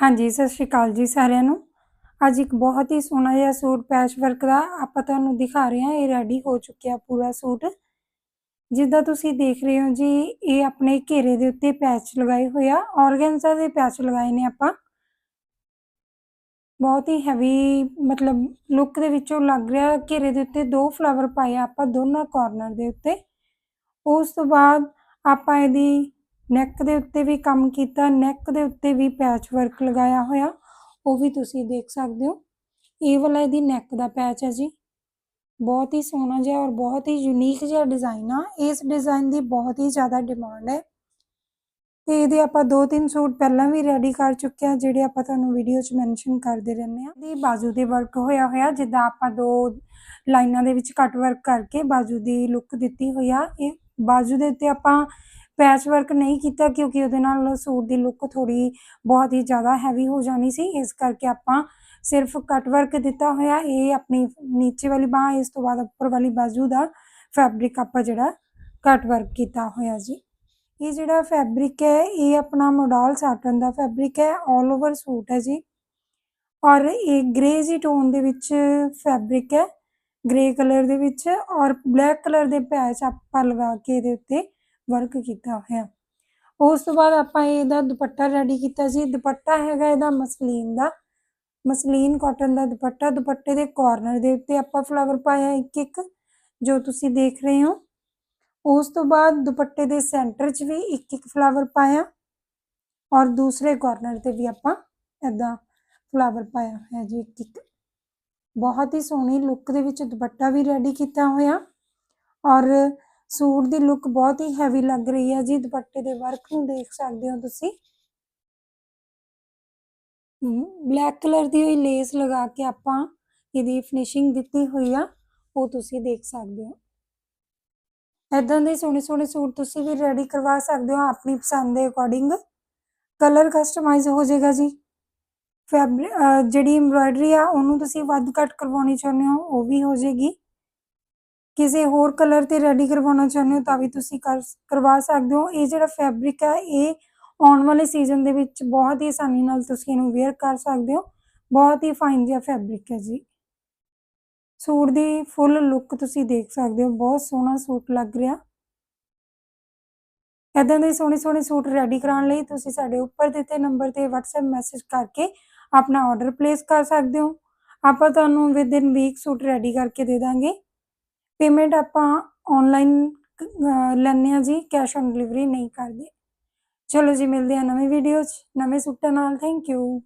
ਹਾਂਜੀ, ਸਤਿ ਸ਼੍ਰੀ ਅਕਾਲ ਜੀ ਸਾਰਿਆਂ ਨੂੰ। ਅੱਜ ਇੱਕ ਬਹੁਤ ਹੀ ਸੋਹਣਾ ਜਿਹਾ ਸੂਟ ਪੈਚ ਵਰਕ ਦਾ ਆਪਾਂ ਤੁਹਾਨੂੰ ਦਿਖਾ ਰਹੇ ਹਾਂ। ਇਹ ਰੈਡੀ ਹੋ ਚੁੱਕਿਆ ਪੂਰਾ ਸੂਟ। ਜਿੱਦਾਂ ਤੁਸੀਂ ਦੇਖ ਰਹੇ ਹੋ ਜੀ, ਇਹ ਆਪਣੇ ਘੇਰੇ ਦੇ ਉੱਤੇ ਪੈਚ ਲਗਾਏ ਹੋਏ ਆ। ਔਰਗੈਂਜ਼ਾ ਦੇ ਪੈਚ ਲਗਾਏ ਨੇ ਆਪਾਂ। ਬਹੁਤ ਹੀ ਹੈਵੀ ਮਤਲਬ ਲੁੱਕ ਦੇ ਵਿੱਚੋਂ ਲੱਗ ਰਿਹਾ ਘੇਰੇ ਦੇ ਉੱਤੇ ਦੋ ਫਲਾਵਰ ਪਾਏ ਆਪਾਂ ਦੋਨਾਂ ਕਾਰਨਰ ਦੇ ਉੱਤੇ। ਉਸ ਤੋਂ ਬਾਅਦ ਆਪਾਂ ਇਹਦੀ ਨੈਕ ਦੇ ਉੱਤੇ ਵੀ ਕੰਮ ਕੀਤਾ ਨੈਕ ਦੇ ਉੱਤੇ ਵੀ ਪੈਚ ਵਰਕ ਲਗਾਇਆ ਹੋਇਆ, ਉਹ ਵੀ ਤੁਸੀਂ ਦੇਖ ਸਕਦੇ ਹੋ। ਇਹ ਵਾਲਾ ਇਹਦੀ ਨੈਕ ਦਾ ਪੈਚ ਹੈ ਜੀ। ਬਹੁਤ ਹੀ ਸੋਹਣਾ ਜਿਹਾ ਔਰ ਬਹੁਤ ਹੀ ਯੂਨੀਕ ਜਿਹਾ ਡਿਜ਼ਾਈਨ ਆ। ਇਸ ਡਿਜ਼ਾਈਨ ਦੀ ਬਹੁਤ ਹੀ ਜ਼ਿਆਦਾ ਡਿਮਾਂਡ ਹੈ। ਤੇ ਇਹਦੇ ਆਪਾਂ ਦੋ ਤਿੰਨ ਸੂਟ ਪਹਿਲਾਂ ਵੀ ਰੈਡੀ ਕਰ ਚੁੱਕੇ ਆ ਜਿਹੜੇ ਆਪਾਂ ਤੁਹਾਨੂੰ ਵੀਡੀਓ 'ਚ ਮੈਂਸ਼ਨ ਕਰਦੇ ਰਹਿੰਦੇ ਆ ਦੀ ਬਾਜੂ ਦੇ ਵਰਕ ਹੋਇਆ ਹੋਇਆ, ਜਿੱਦਾਂ ਆਪਾਂ ਦੋ ਲਾਈਨਾਂ ਦੇ ਵਿੱਚ ਕੱਟ ਵਰਕ ਕਰਕੇ ਬਾਜੂ ਦੀ ਲੁੱਕ ਦਿੱਤੀ ਹੋਈ ਆ। ਇਹ ਬਾਜੂ ਦੇ ਉੱਤੇ ਆਪਾਂ ਪੈਚ ਵਰਕ ਨਹੀਂ ਕੀਤਾ ਕਿਉਂਕਿ ਉਹਦੇ ਨਾਲ ਸੂਟ ਦੀ ਲੁੱਕ ਥੋੜੀ ਬਹੁਤ ਹੀ ਜ਼ਿਆਦਾ ਹੈਵੀ ਹੋ ਜਾਣੀ ਸੀ। ਇਸ ਕਰਕੇ ਆਪਾਂ ਸਿਰਫ ਕਟ ਵਰਕ ਦਿੱਤਾ ਹੋਇਆ। ਇਹ ਆਪਣੀ ਨੀਚੇ ਵਾਲੀ ਬਾਹ, ਇਸ ਤੋਂ ਬਾਅਦ ਉੱਪਰ ਵਾਲੀ ਬਾਜੂ ਦਾ ਫੈਬਰਿਕ ਆਪਾਂ ਜਿਹੜਾ ਕਟ ਵਰਕ ਕੀਤਾ ਹੋਇਆ ਜੀ। ਇਹ ਜਿਹੜਾ ਫੈਬਰਿਕ ਹੈ, ਇਹ ਆਪਣਾ ਮੋਡਲ ਸਾਟਨ ਦਾ ਫੈਬਰਿਕ ਹੈ 올 ਓਵਰ ਸੂਟ ਹੈ ਜੀ। ਔਰ ਇਹ ਗ੍ਰੇ ਜੀ ਟੋਨ ਦੇ ਵਿੱਚ ਫੈਬਰਿਕ ਹੈ ਗ੍ਰੇ ਕਲਰ ਦੇ ਵਿੱਚ ਔਰ ਬਲੈਕ ਕਲਰ ਦੇ ਪੈਚ ਆਪਾਂ ਲਗਾ ਕੇ ਇਹਦੇ ਉੱਤੇ ਵਰਕ ਕੀਤਾ ਹੋਇਆ। ਉਸ ਤੋਂ ਬਾਅਦ ਆਪਾਂ ਇਹਦਾ ਦੁਪੱਟਾ ਰੈਡੀ ਕੀਤਾ ਸੀ। ਦੁਪੱਟਾ ਹੈਗਾ ਇਹਦਾ ਮਸਲੀਨ ਦਾ। ਮਸਲੀਨ ਕਾਟਨ ਦਾ ਦੁਪੱਟਾ। ਦੁਪੱਟੇ ਦੇ ਕਾਰਨਰ ਦੇ ਉੱਤੇ ਆਪਾਂ ਫਲਾਵਰ ਪਾਇਆ ਇੱਕ ਇੱਕ, ਜੋ ਤੁਸੀਂ ਦੇਖ ਰਹੇ ਹੋ। ਉਸ ਤੋਂ ਬਾਅਦ ਦੁਪੱਟੇ ਦੇ ਸੈਂਟਰ 'ਚ ਵੀ ਇੱਕ ਇੱਕ ਫਲਾਵਰ ਪਾਇਆ। ਔਰ ਦੂਸਰੇ ਕਾਰਨਰ ਤੇ ਵੀ ਆਪਾਂ ਐਦਾਂ ਫਲਾਵਰ ਪਾਇਆ ਹੋਇਆ ਜੀ ਇੱਕ ਇੱਕ। ਬਹੁਤ ਹੀ ਸੋਹਣੀ ਲੁੱਕ ਦੇ ਵਿੱਚ ਦੁਪੱਟਾ ਵੀ ਰੈਡੀ ਕੀਤਾ ਹੋਇਆ। ਔਰ ਸੂਟ ਦੀ ਲੁੱਕ ਬਹੁਤ ਹੀ ਹੈਵੀ ਲੱਗ ਰਹੀ ਹੈ ਜੀ, ਦੁਪੱਟੇ ਦੇ ਵਰਕ ਨੂੰ ਦੇਖ ਸਕਦੇ ਹੋ ਤੁਸੀਂ। ਬਲੈਕ ਕਲਰ ਦੀ ਹੋਈ ਲੇਸ ਲਗਾ ਕੇ ਆਪਾਂ ਇਹਦੀ ਫਿਨਿਸ਼ਿੰਗ ਦਿੱਤੀ ਹੋਈ ਆ, ਉਹ ਤੁਸੀਂ ਦੇਖ ਸਕਦੇ ਹੋ। ਇਦਾਂ ਦੇ ਸੋਹਣੇ ਸੋਹਣੇ ਸੂਟ ਤੁਸੀਂ ਵੀ ਰੈਡੀ ਕਰਵਾ ਸਕਦੇ ਹੋ ਆਪਣੀ ਪਸੰਦ ਦੇ ਅਕੋਰਡਿੰਗ ਕਲਰ ਕਸਟਮਾਈਜ਼ ਹੋ ਜਾਏਗਾ ਜੀ। ਫੈਬਰਿਕ ਜਿਹੜੀ ਐਮਬ੍ਰਾਇਡਰੀ ਆ, ਉਹਨੂੰ ਤੁਸੀਂ ਵੱਧ ਘੱਟ ਕਰਵਾਉਣੀ ਚਾਹੁੰਦੇ ਹੋ, ਉਹ ਵੀ ਹੋ ਜਾਏਗੀ। ਕਿਸੇ ਹੋਰ ਕਲਰ ਤੇ ਰੈਡੀ ਕਰਵਾਉਣਾ ਚਾਹੁੰਦੇ ਹੋ ਤਾਂ ਵੀ ਤੁਸੀਂ ਕਰ ਕਰਵਾ ਸਕਦੇ ਹੋ। ਇਹ ਜਿਹੜਾ ਫੈਬਰਿਕ ਹੈ ਇਹ ਆਉਣ ਵਾਲੇ ਸੀਜ਼ਨ ਦੇ ਵਿੱਚ ਬਹੁਤ ਹੀ ਆਸਾਨੀ ਨਾਲ ਤੁਸੀਂ ਇਹਨੂੰ ਵੇਅਰ ਕਰ ਸਕਦੇ ਹੋ। ਬਹੁਤ ਹੀ ਫਾਈਨ ਜਿਹਾ ਫੈਬਰਿਕ ਹੈ ਜੀ। ਸੂਟ ਦੀ ਫੁੱਲ ਲੁੱਕ ਤੁਸੀਂ ਦੇਖ ਸਕਦੇ ਹੋ। ਬਹੁਤ ਸੋਹਣਾ ਸੂਟ ਲੱਗ ਰਿਹਾ। ਇਦਾਂ ਦੇ ਸੋਹਣੇ ਸੋਹਣੇ ਸੂਟ ਰੈਡੀ ਕਰਾਉਣ ਲਈ ਤੁਸੀਂ ਸਾਡੇ ਉੱਪਰ ਦਿੱਤੇ ਨੰਬਰ ਤੇ WhatsApp ਮੈਸੇਜ ਕਰਕੇ ਆਪਣਾ ਆਰਡਰ ਪਲੇਸ ਕਰ ਸਕਦੇ ਹੋ। ਆਪਾਂ ਤੁਹਾਨੂੰ within week suit ready ਕਰਕੇ ਦੇ ਦਾਂਗੇ। ਪੇਮੈਂਟ ਆਪਾਂ ਆਨਲਾਈਨ ਲੈਣੇ ਆ ਜੀ ਕੈਸ਼ ਔਨ ਡਿਲੀਵਰੀ ਨਹੀਂ ਕਰਦੇ। ਚਲੋ ਜੀ, ਮਿਲਦੇ ਆ ਨਵੇਂ ਵੀਡੀਓ 'ਚ। ਨਵੇਂ ਸੂਟਾਂ ਨਾਲ ਥੈਂਕ ਯੂ